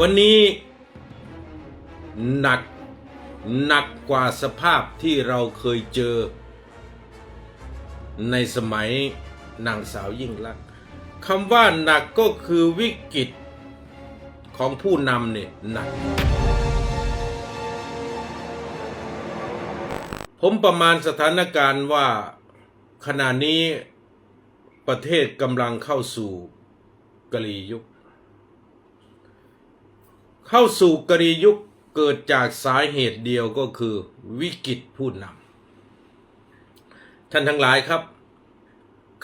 วันนี้หนักหนักกว่าสภาพที่เราเคยเจอ ในสมัยนางสาวยิ่งลักษณ์คำว่าหนักก็คือวิกฤตของผู้นำเนี่ยหนัก ผมประมาณสถานการณ์ว่าขณะนี้ประเทศกำลังเข้าสู่กลียุค เข้าสู่กะลียุคเกิดจากสาเหตุเดียวก็คือวิกฤตผู้นำท่านทั้งหลายครับ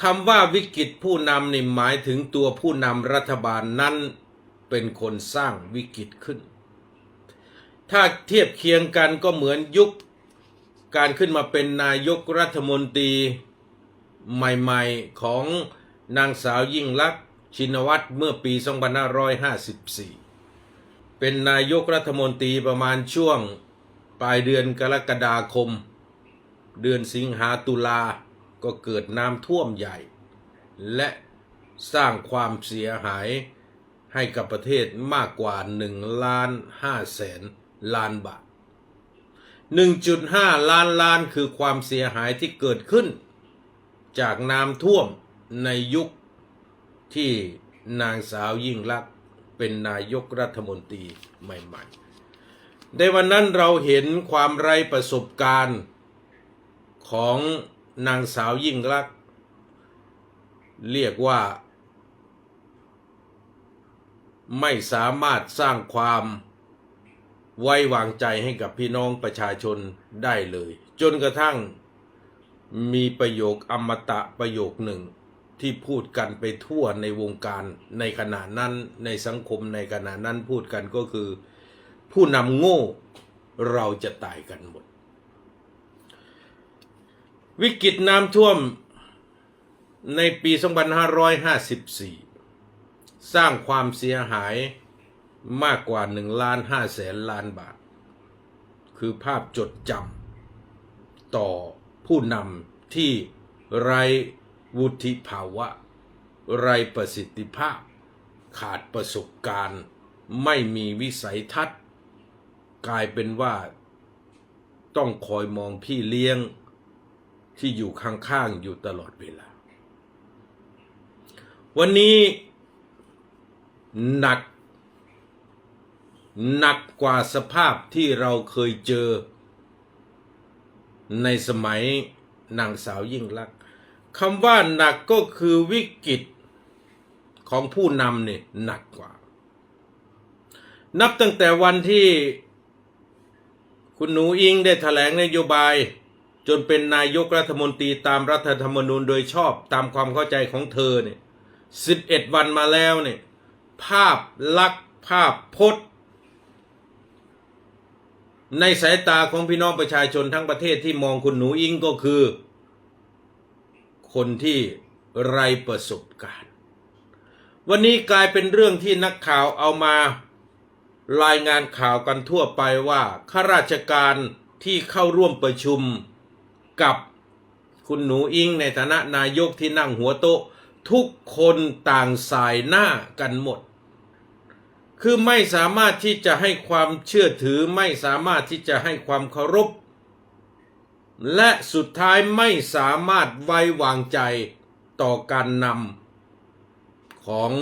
คำว่าวิกฤตผู้นำนี่หมายถึงตัวผู้นำรัฐบาลนั้นเป็นคนสร้างวิกฤตขึ้น ถ้าเทียบเคียงกันก็เหมือนยุคการขึ้นมาเป็นนายกรัฐมนตรีใหม่ๆของนางสาวยิ่งลักษณ์ชินวัตรเมื่อปี 2554 เป็นนายกรัฐมนตรีประมาณช่วงปลายเดือนกรกฎาคม เดือนสิงหาตุลาก็เกิดน้ำท่วมใหญ่ และสร้างความเสียหายให้กับประเทศมากกว่า1ล้าน5แสนล้านบาท 1.5 ล้านล้านคือความเสียหายที่เกิดขึ้น จากน้ำท่วมในยุคที่นางสาวยิ่งลักษณ เป็นนายกรัฐมนตรีใหม่ๆ ในวันนั้นเราเห็นความไร้ประสบการณ์ของนางสาวยิ่งลักษณ์เรียกว่า ไม่สามารถสร้างความไว้วางใจให้กับพี่น้องประชาชนได้เลย จนกระทั่งมีประโยคอมตะประโยคหนึ่ง ที่พูดกันไปทั่วในวงการในขณะนั้นในสังคมในขณะนั้นพูดกันก็คือ ผู้นำโง่เราจะตายกันหมด วิกฤตน้ำท่วมในปี 2554 สร้างความเสียหายมากกว่า1ล้าน5แสนล้านบาท คือภาพจดจำต่อผู้นำที่ไร้ วุฒิภาวะ ไรประสิทธิภาพ ขาดประสบการณ์ ไม่มีวิสัยทัศน์ กลายเป็นว่า ต้องคอยมองพี่เลี้ยง ที่อยู่ข้างๆอยู่ตลอดเวลา วันนี้ หนัก หนักกว่าสภาพที่เราเคยเจอ ในสมัยนางสาวยิ่งลักษ คำว่าหนักก็คือวิกฤตของผู้นำเนี่ยหนักกว่า นับตั้งแต่วันที่คุณหนูอิงได้ถแถลงนโยบาย จนเป็นนายกรัฐมนตรีตามรัฐธรรมนูญโดยชอบตามความเข้าใจของเธอเนี่ยสิบเอ็ดวันมาแล้วเนี่ยภาพลักษณ์ภาพพจน์ ในสายตาของพี่น้องประชาชนทั้งประเทศที่มองคุณหนูอิงก็คือ คนที่ไรประสบการณ์ วันนี้กลายเป็นเรื่องที่นักข่าวเอามารายงานข่าวกันทั่วไปว่าข้าราชการที่เข้าร่วมประชุมกับคุณหนูอิงในฐานะนายกที่นั่งหัวโต๊ะ ทุกคนต่างสายหน้ากันหมด คือไม่สามารถที่จะให้ความเชื่อถือไม่สามารถที่จะให้ความเคารพ และสุดท้ายไม่สามารถไว้วางใจต่อการนำของ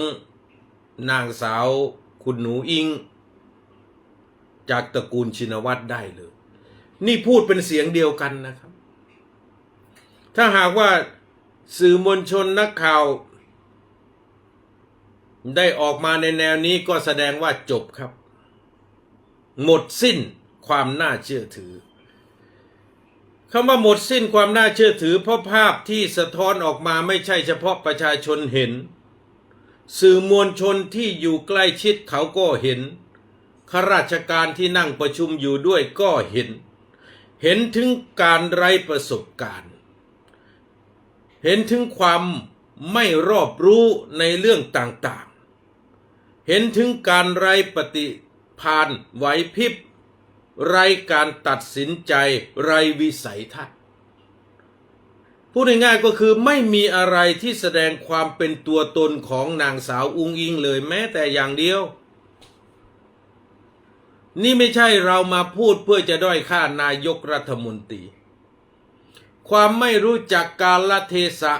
นางสาวคุณหนูอิง จากตระกูลชินวัตรได้เลย นี่พูดเป็นเสียงเดียวกันนะครับ ถ้าหากว่าสื่อมวลชนนักข่าว ได้ออกมาในแนวนี้ก็แสดงว่าจบครับ หมดสิ้นความน่าเชื่อถือ คำว่าหมดสิ้นความน่าเชื่อถือเพราะภาพที่สะท้อนออกมาไม่ใช่เฉพาะประชาชนเห็น สื่อมวลชนที่อยู่ใกล้ชิดเขาก็เห็นข้าราชการที่นั่งประชุมอยู่ด้วยก็เห็น เห็นถึงการไร้ประสบการณ์ เห็นถึงความไม่รอบรู้ในเรื่องต่างๆ เห็นถึงการไร้ปฏิพานไหวพริบ ไรการตัดสินใจไรวิสัยทัศน์พูดง่ายๆก็คือไม่มีอะไรที่แสดงความเป็นตัวตนของนางสาวอุงอิงเลยแม้แต่อย่างเดียว นี่ไม่ใช่เรามาพูดเพื่อจะด้อยค่านายกรัฐมนตรี ความไม่รู้จักกาลเทศะ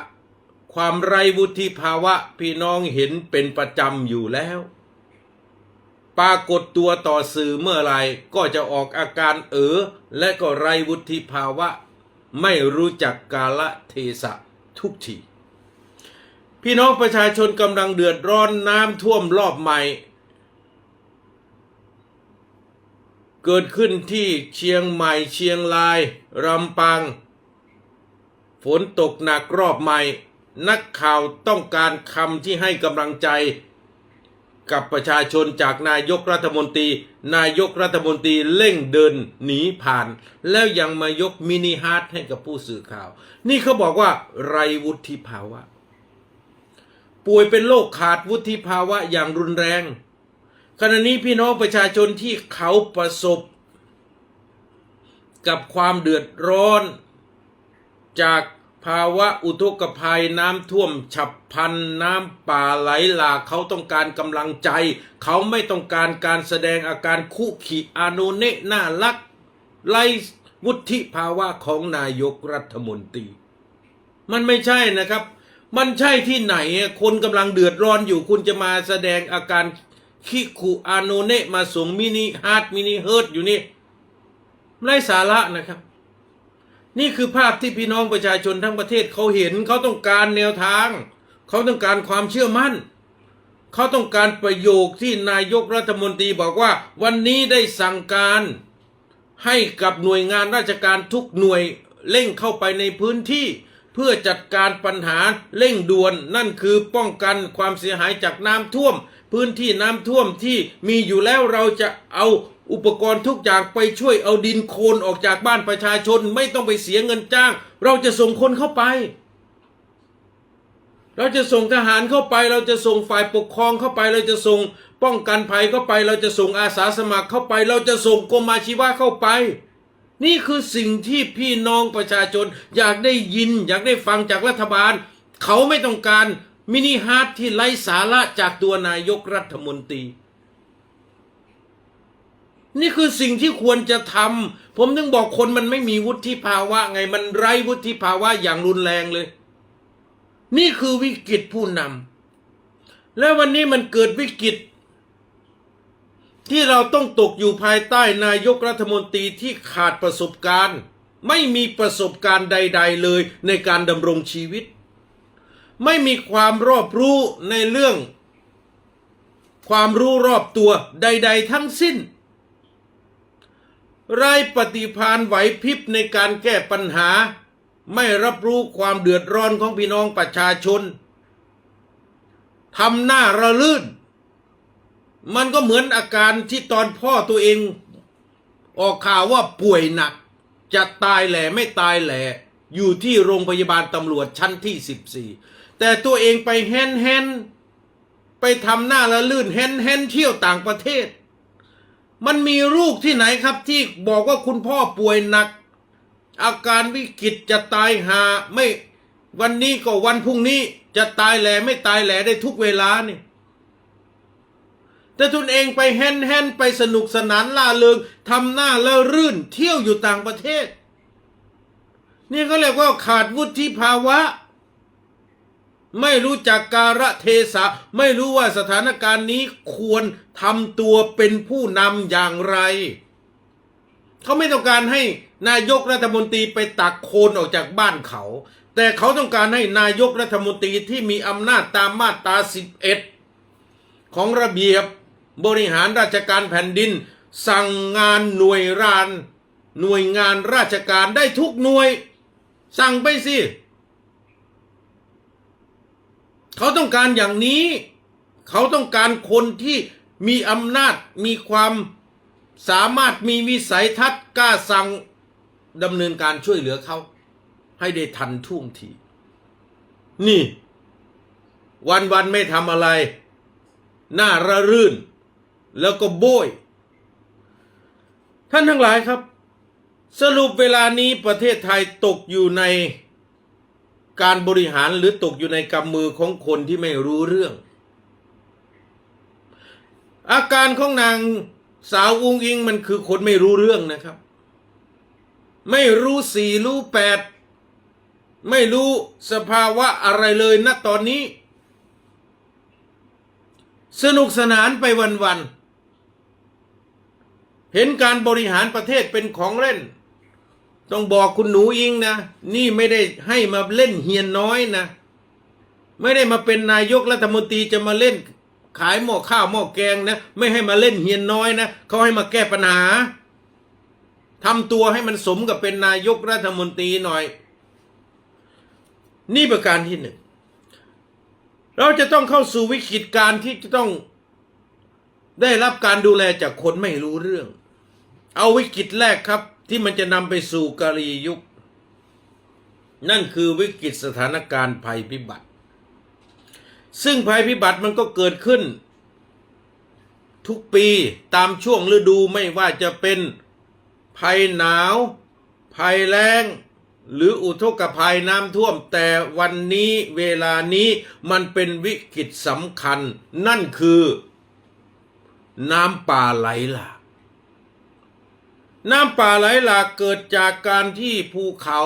ความไรวุฒิภาวะพี่น้องเห็นเป็นประจำอยู่แล้ว ปรากฏตัวต่อสื่อเมื่อไรก็จะออกอาการเออและก็ไรวุฒิภาวะ ไม่รู้จักกาละเทศะทุกทีพี่น้องประชาชนกำลังเดือดร้อนน้ำท่วมรอบใหม่ เกิดขึ้นที่เชียงใหม่เชียงรายลำปางฝนตกหนักรอบใหม่ นักข่าวต้องการคำที่ให้กำลังใจ กับประชาชนจากนายกรัฐมนตรี นายกรัฐมนตรีเร่งเดินหนีผ่าน แล้วยังมายกมินิฮาร์ทให้กับผู้สื่อข่าว นี่เขาบอกว่าไรวุฒิภาวะ ป่วยเป็นโรคขาดวุฒิภาวะอย่างรุนแรง ขณะนี้พี่น้องประชาชนที่เขาประสบ กับความเดือดร้อนจาก ภาวะอุทกภัยน้ำท่วมฉับพันน้ำป่าไหลหลากเขาต้องการกำลังใจ เขาไม่ต้องการการแสดงอาการคุขิอาโนเนะน่ารักไร้วุฒิภาวะของนายกรัฐมนตรี มันไม่ใช่นะครับ มันใช่ที่ไหนคนกำลังเดือดร้อนอยู่คุณจะมาแสดงอาการคิคุอาโนเนะมาส่งมินิฮาร์ดมินิเฮิร์ตอยู่นี่ไร้สาระนะครับ นี่คือภาพที่พี่น้องประชาชนทั้งประเทศเขาเห็นเขาต้องการแนวทาง เขาต้องการความเชื่อมั่น เขาต้องการประโยคที่นายกรัฐมนตรีบอกว่า วันนี้ได้สั่งการให้กับหน่วยงานราชการทุกหน่วยเร่งเข้าไปในพื้นที่ เพื่อจัดการปัญหาเร่งด่วนนั่นคือป้องกันความเสียหายจากน้ำท่วม พื้นที่น้ำท่วมที่มีอยู่แล้วเราจะเอา อุปกรณ์ทุกอย่างไปช่วยเอาดินโคลนออกจากบ้านประชาชน ไม่ต้องไปเสียเงินจ้าง เราจะส่งคนเข้าไป เราจะส่งทหารเข้าไป เราจะส่งฝ่ายปกครองเข้าไป เราจะส่งป้องกันภัยเข้าไป เราจะส่งอาสาสมัครเข้าไป เราจะส่งกรมอาชีวะเข้าไป นี่คือสิ่งที่พี่น้องประชาชน อยากได้ยิน อยากได้ฟังจากรัฐบาล เขาไม่ต้องการมินิฮาร์ทที่ไร้สาระจากตัวนายกรัฐมนตรี นี่คือสิ่งที่ควรจะทำผมถึงบอกคนมันไม่มีวุฒิภาวะไงมันไร้วุฒิภาวะอย่างรุนแรงเลย นี่คือวิกฤตผู้นำและวันนี้มันเกิดวิกฤต ที่เราต้องตกอยู่ภายใต้นายกรัฐมนตรีที่ขาดประสบการณ์ ไม่มีประสบการณ์ใด ๆ เลยในการดำรงชีวิต ไม่มีความรอบรู้ในเรื่อง ความรู้รอบตัวใด ๆ ทั้งสิ้น ไร้ปฏิภาณไหวพริบในการแก้ปัญหา ไม่รับรู้ความเดือดร้อนของพี่น้องประชาชนทำหน้าระลื่น มันก็เหมือนอาการที่ตอนพ่อตัวเอง ออกข่าวว่าป่วยหนัก จะตายแหล่ไม่ตายแหล่อยู่ที่โรงพยาบาลตำรวจชั้นที่ 14 แต่ตัวเองไปแฮนแฮนไปทำหน้าละลื่นแฮนแฮนเที่ยวต่างประเทศ มันมีลูกที่ไหนครับที่บอกว่าคุณพ่อป่วยหนัก อาการวิกฤตจะตายหาไม่วันนี้ก็วันพรุ่งนี้จะตายแหล่ไม่ตายแหล่ได้ทุกเวลานี่แต่ทุนเองไปแฮนแฮนไปสนุกสนานล่าเริงทำหน้าเละรื่นเที่ยวอยู่ต่างประเทศ นี่เขาเรียกว่าขาดวุฒิภาวะ ไม่รู้จักการะเทศะ ไม่รู้ว่าสถานการณ์นี้ควรทำตัวเป็นผู้นำอย่างไร เขาไม่ต้องการให้นายกรัฐมนตรีไปตักโคลนออกจากบ้านเขา แต่เขาต้องการให้นายกรัฐมนตรีที่มีอำนาจตามมาตรา 11 ของระเบียบบริหารราชการแผ่นดิน สั่งงานหน่วยราน หน่วยงานราชการได้ทุกหน่วย สั่งไปสิ เขาต้องการอย่างนี้ เขาต้องการคนที่มีอำนาจมีความสามารถมีวิสัยทัศน์กล้าสั่งดำเนินการช่วยเหลือเขา ให้ได้ทันท่วงที นี่ วันวันไม่ทำอะไร หน้าระรื่น แล้วก็โบย ท่านทั้งหลายครับ สรุปเวลานี้ประเทศไทยตกอยู่ใน การบริหารหรือตกอยู่ในกำมือของคนที่ไม่รู้เรื่อง อาการของนางสาวอุ้งอิงมันคือคนไม่รู้เรื่องนะครับ ไม่รู้สี่รู้แปดไม่รู้สภาวะอะไรเลยณตอนนี้ สนุกสนานไปวันๆเห็นการบริหารประเทศเป็นของเล่น ต้องบอกคุณหนูอิงนะ นี่ไม่ได้ให้มาเล่นเฮียนน้อยนะ ไม่ได้มาเป็นนายกรัฐมนตรีจะมาเล่น ขายหม้อข้าวหม้อแกงนะ ไม่ให้มาเล่นเฮียนน้อยนะเขาให้มาแก้ปัญหาทำตัวให้มันสมกับเป็นนายกรัฐมนตรีหน่อย นี่ประการที่หนึ่งเราจะต้องเข้าสู่วิกฤตการที่จะต้องได้รับการดูแลจากคนไม่รู้เรื่อง เอาวิกฤตแรกครับ ที่มันจะนำไปสู่กาลียุค นั่นคือวิกฤตสถานการณ์ภัยพิบัติ ซึ่งภัยพิบัติมันก็เกิดขึ้น ทุกปีตามช่วงฤดูไม่ว่าจะเป็นภัยหนาว ภัยแล้ง หรืออุทกภัยน้ำท่วม แต่วันนี้เวลานี้มันเป็นวิกฤตสำคัญ นั่นคือ น้ำป่าไหลหลาก น้ำป่าไหลหลากเกิดจากการที่ภูเขา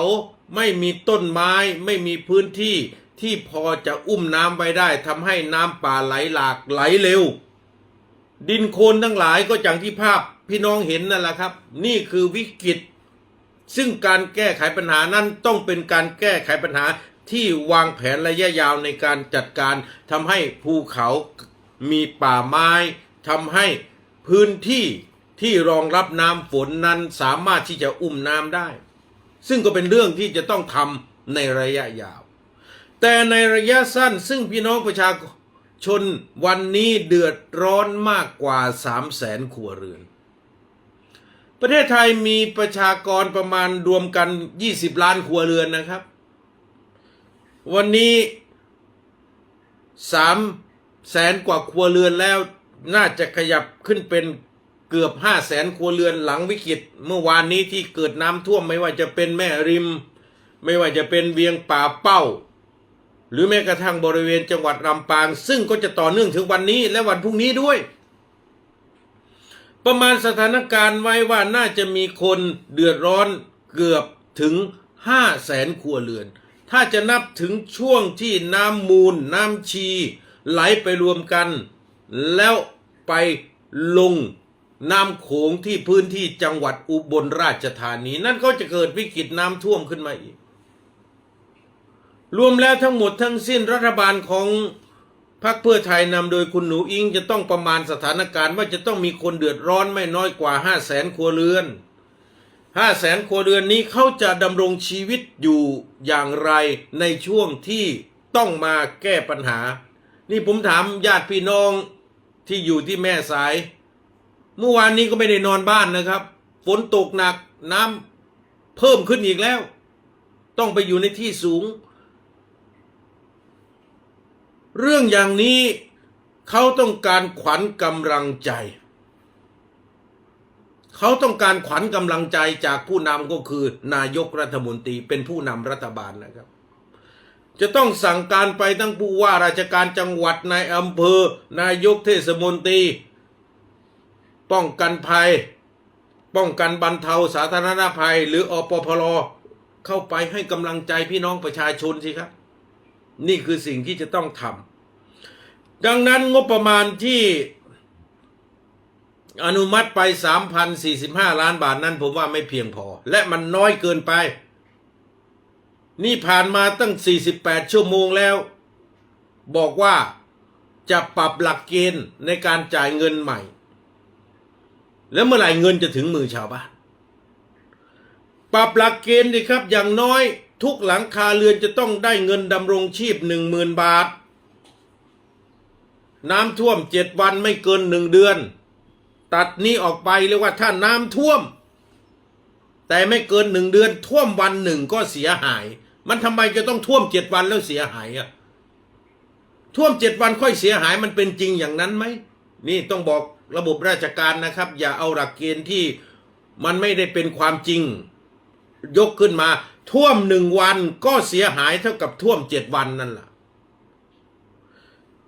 ไม่มีต้นไม้ ไม่มีพื้นที่ที่พอจะอุ้มน้ำไว้ได้ทำให้น้ำป่าไหลหลากไหลเร็ว ดินโคลนทั้งหลายก็อย่างที่ภาพพี่น้องเห็นนั่นแหละครับ นี่คือวิกฤต ซึ่งการแก้ไขปัญหานั้นต้องเป็นการแก้ไขปัญหาที่วางแผนระยะยาวในการจัดการทำให้ภูเขามีป่าไม้ทำให้พื้นที่ ที่รองรับน้ำฝนนั้นสามารถที่จะอุ้มน้ำได้ ซึ่งก็เป็นเรื่องที่จะต้องทำในระยะยาว แต่ในระยะสั้นซึ่งพี่น้องประชาชนวันนี้เดือดร้อนมากกว่า3 0 0แสนครัวเรือน ประเทศไทยมีประชากรประมาณรวมกัน 20 ล้านครัวเรือนนะครับ วันนี้3แสนกว่าครัวเรือนแล้วน่าจะขยับขึ้นเป็น เกือบ5แสนครัวเรือนหลังวิกฤต เมื่อวานนี้ที่เกิดน้ำท่วมไม่ว่าจะเป็นแม่ริม ไม่ว่าจะเป็นเวียงป่าเป้า หรือแม้กระทั่งบริเวณจังหวัดลำปาง ซึ่งก็จะต่อเนื่องถึงวันนี้และวันพรุ่งนี้ด้วย ประมาณสถานการณ์ไว้ว่าน่าจะมีคนเดือดร้อนเกือบถึงห้าแสนครัวเรือน ถ้าจะนับถึงช่วงที่น้ำมูล น้ำชี ไหลไปรวมกัน แล้วไปลง น้ำโขงที่พื้นที่จังหวัดอุบลราชธานี นั่นก็จะเกิดวิกฤตน้ำท่วมขึ้นมาอีก รวมแล้วทั้งหมดทั้งสิ้นรัฐบาลของพรรคเพื่อไทยนำโดยคุณหนูอิงจะต้องประมาณสถานการณ์ว่าจะต้องมีคนเดือดร้อนไม่น้อยกว่าห้าแสนครัวเรือนห้าแสนครัวเรือนนี้เขาจะดำรงชีวิตอยู่อย่างไรในช่วงที่ต้องมาแก้ปัญหา นี่ผมถามญาติพี่น้องที่อยู่ที่แม่สาย เมื่อวานนี้ก็ไม่ได้นอนบ้านนะครับ ฝนตกหนักน้ำเพิ่มขึ้นอีกแล้ว ต้องไปอยู่ในที่สูง เรื่องอย่างนี้เขาต้องการขวัญกำลังใจ เขาต้องการขวัญกำลังใจจากผู้นำก็คือนายกรัฐมนตรีเป็นผู้นำรัฐบาลนะครับจะต้องสั่งการไปทั้งผู้ว่าราชการจังหวัดนายอำเภอนายกเทศมนตรี ป้องกันภัย ป้องกันบรรเทาสาธารณภัย หรืออปพลเข้าไปให้กำลังใจพี่น้องประชาชนสิครับ นี่คือสิ่งที่จะต้องทำดังนั้นงบประมาณที่อนุมัติไป 3,045 ล้านบาทนั้นผมว่าไม่เพียงพอ และมันน้อยเกินไป นี่ผ่านมาตั้ง 48 ชั่วโมงแล้ว บอกว่าจะปรับหลักเกณฑ์ในการจ่ายเงินใหม่ แล้วเมื่อไหร่เงินจะถึงมือชาวบ้าน ปรับหลักเกณฑ์ดิครับ อย่างน้อยทุกหลังคาเรือนจะต้องได้เงินดำรงชีพหนึ่งหมื่นบาท น้ำท่วมเจ็ดวันไม่เกินหนึ่งเดือน ตัดนี้ออกไปเรียกว่าถ้าน้ำท่วม แต่ไม่เกินหนึ่งเดือน ท่วมวันหนึ่งก็เสียหาย มันทำไมจะต้องท่วมเจ็ดวันแล้วเสียหายอะท่วมเจ็ดวันค่อยเสียหายมันเป็นจริงอย่างนั้นไหม นี่ต้องบอกระบบราชการนะครับ อย่าเอาหลักเกณฑ์ที่มันไม่ได้เป็นความจริง ยกขึ้นมา ท่วมหนึ่งวันก็เสียหายเท่ากับท่วมเจ็ดวันนั่นแหละ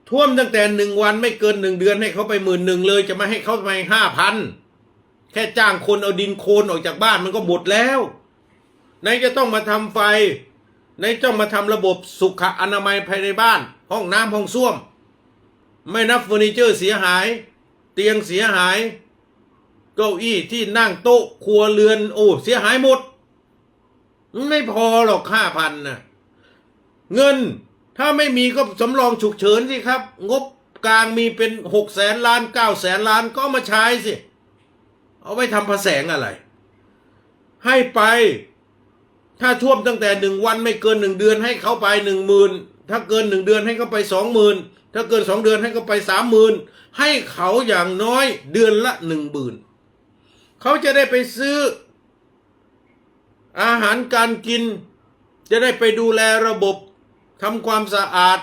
ท่วมตั้งแต่หนึ่งวันไม่เกินหนึ่งเดือนให้เขาไปหมื่นหนึ่งเลย จะมาให้เขาไปห้าพันแค่จ้างคนเอาดินโคลนออกจากบ้านมันก็หมดแล้วไหนจะต้องมาทำไฟไหนต้องมาทำระบบสุขอนามัยภายในบ้าน ห้องน้ำห้องส้วม ไม่นับเฟอร์นิเจอร์เสียหาย เตียงเสียหาย เก้าอี้ที่นั่งโต๊ะครัวเรือนโอ้เสียหายหมด ไม่พอหรอกห้าพันนะเงินถ้าไม่มีก็สำรองฉุกเฉินสิครับ งบกลางมีเป็นหกแสนล้านเก้าแสนล้านก็มาใช้สิ เอาไว้ทำพระแสงอะไร ให้ไป ถ้าท่วมตั้งแต่หนึ่งวันไม่เกินหนึ่งเดือนให้เขาไปหนึ่งหมื่นถ้าเกินหนึ่งเดือนให้เขาไปสองหมื่น ถ้าเกินสองเดือนให้เขาไปสามหมื่นให้เขาอย่างน้อยเดือนละหนึ่งหมื่นเขาจะได้ไปซื้อ อาหารการกิน จะได้ไปดูแลระบบทำความสะอาด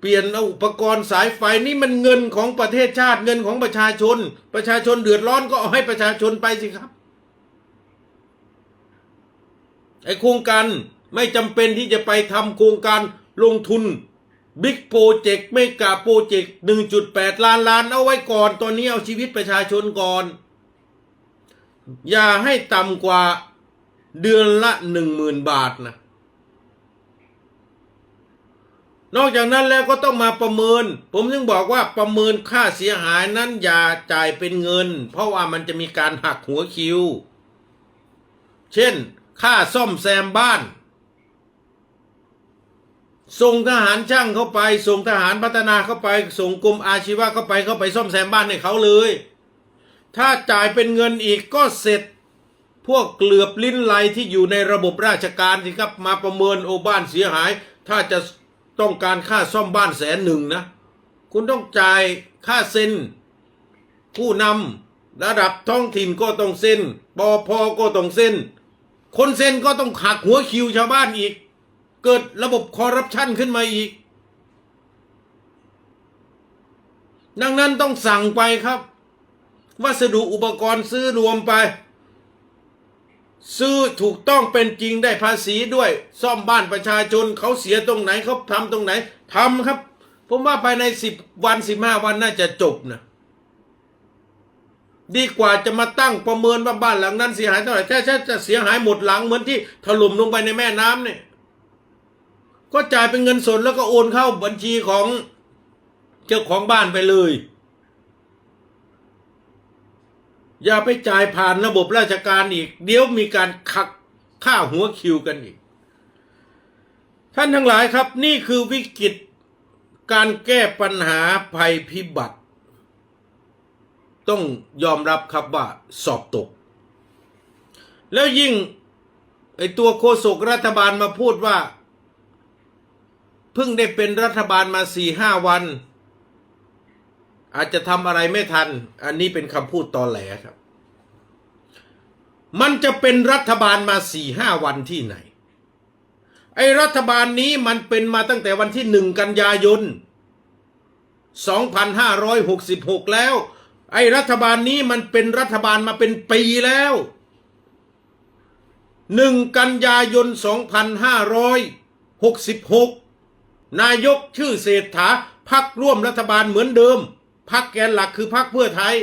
เปลี่ยนอุปกรณ์สายไฟนี่มันเงินของประเทศชาติเงินของประชาชน ประชาชนเดือดร้อนก็เอาให้ประชาชนไปสิครับไอโครงการไม่จำเป็นที่จะไปทำโครงการลงทุน บิ๊กโปรเจกต์ไม่กาโปรเจกต์1.8ล้านล้านเอาไว้ก่อน ตอนนี้เอาชีวิตประชาชนก่อน อย่าให้ต่ำกว่าเดือนละหนึ่งหมื่นบาทนะ นอกจากนั้นแล้วก็ต้องมาประเมิน ผมถึงบอกว่าประเมินค่าเสียหายนั้นอย่าจ่ายเป็นเงิน เพราะว่ามันจะมีการหักหัวคิว เช่น ค่าซ่อมแซมบ้าน ส่งทหารช่างเข้าไป ส่งทหารพัฒนาเข้าไป ส่งกรมอาชีวะเข้าไปเข้าไปซ่อมแซมบ้านให้เขาเลย ถ้าจ่ายเป็นเงินอีกก็เสร็จ พวกเกลือบลิ้นไหลที่อยู่ในระบบราชการสิครับมาประเมินโอบ้านเสียหาย ถ้าจะต้องการค่าซ่อมบ้านแสนหนึ่งนะ คุณต้องจ่ายค่าเซ็นผู้นำระดับท้องถิ่นก็ต้องเซ็นปอพอก็ต้องเซ็นคนเซ็นก็ต้องหักหัวคิวชาวบ้านอีก เกิดระบบคอร์รัปชันขึ้นมาอีก ดังนั้นต้องสั่งไปครับ วัสดุอุปกรณ์ซื้อรวมไป ซื้อถูกต้องเป็นจริงได้ภาษีด้วย ซ่อมบ้านประชาชนเขาเสียตรงไหนเขาทำตรงไหนทำครับ ผมว่าภายในสิบวันสิบห้าวันน่าจะจบนะดีกว่าจะมาตั้งประเมินว่าบ้านหลังนั้นเสียหายเท่าไหร่แค่จะเสียหายหมดหลังเหมือนที่ถล่มลงไปในแม่น้ำเนี่ย ก็จ่ายเป็นเงินสดแล้วก็โอนเข้าบัญชีของเจ้าของบ้านไปเลย อย่าไปจ่ายผ่านระบบราชการอีก เดี๋ยวมีการคักค่าหัวคิวกันอีก ท่านทั้งหลายครับ นี่คือวิกฤตการแก้ปัญหาภัยพิบัติ ต้องยอมรับครับว่าสอบตก แล้วยิ่งไอตัวโฆษกรัฐบาลมาพูดว่า เพิ่งได้เป็นรัฐบาลมาสี่ห้าวัน อาจจะทำอะไรไม่ทัน อันนี้เป็นคำพูดตอแหลครับ มันจะเป็นรัฐบาลมาสี่ห้าวันที่ไหน ไอ้รัฐบาลนี้มันเป็นมาตั้งแต่วันที่หนึ่งกันยายน 2566 แล้ว ไอ้รัฐบาลนี้มันเป็นรัฐบาลมาเป็นปีแล้วหนึ่งกันยายน 2566 นายกชื่อเศรษฐาพักร่วมรัฐบาลเหมือนเดิมพักแกนหลักคือพักเพื่อไทย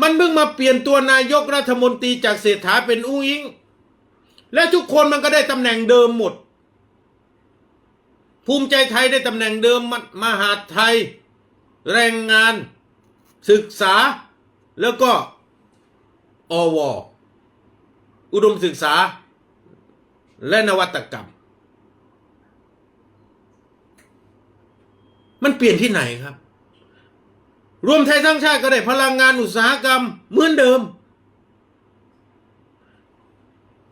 มันเพิ่งมาเปลี่ยนตัวนายกรัฐมนตรีจากเศรษฐาเป็นอุ้งอิง และทุกคนมันก็ได้ตำแหน่งเดิมหมด ภูมิใจไทยได้ตำแหน่งเดิมมมหาไทย แรงงาน ศึกษา แล้วก็อวอุดมศึกษา และนวัตกรรม มันเปลี่ยนที่ไหนครับ รวมไทยสร้างชาติก็ได้พลังงานอุตสาหกรรมเหมือนเดิม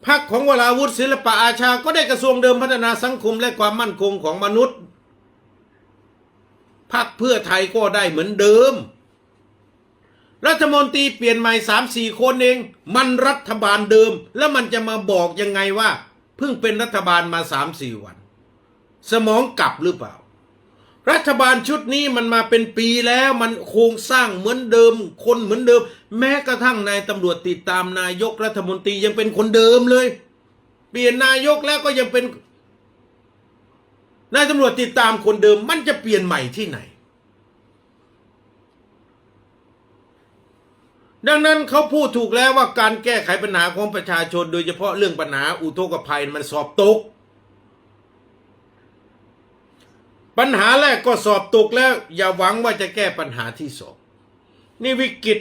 พักของวราวุฒิศิลปะอาชาก็ได้กระทรวงเดิมพัฒนาสังคมและความมั่นคงของมนุษย์พักเพื่อไทยก็ได้เหมือนเดิม รัฐมนตรีเปลี่ยนใหม่สามสี่คนเอง มันรัฐบาลเดิม แล้วมันจะมาบอกยังไงว่า เพิ่งเป็นรัฐบาลมาสามสี่วัน สมองกลับหรือเปล่า รัฐบาลชุดนี้มันมาเป็นปีแล้วมันโครงสร้างเหมือนเดิม คนเหมือนเดิม แม้กระทั่งนายตำรวจติดตามนายกรัฐมนตรียังเป็นคนเดิมเลย เปลี่ยนนายกแล้วก็ยังเป็นนายตำรวจติดตามคนเดิม มันจะเปลี่ยนใหม่ที่ไหน ดังนั้นเขาพูดถูกแล้วว่าการแก้ไขปัญหาของประชาชน โดยเฉพาะเรื่องปัญหาอุทกภัยมันสอบตก ปัญหาแรกก็สอบตกแล้ว อย่าหวังว่าจะแก้ปัญหาที่สองนี่วิกฤต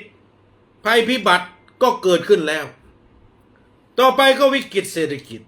ภัยพิบัติก็เกิดขึ้นแล้ว ต่อไปก็วิกฤตเศรษฐกิจ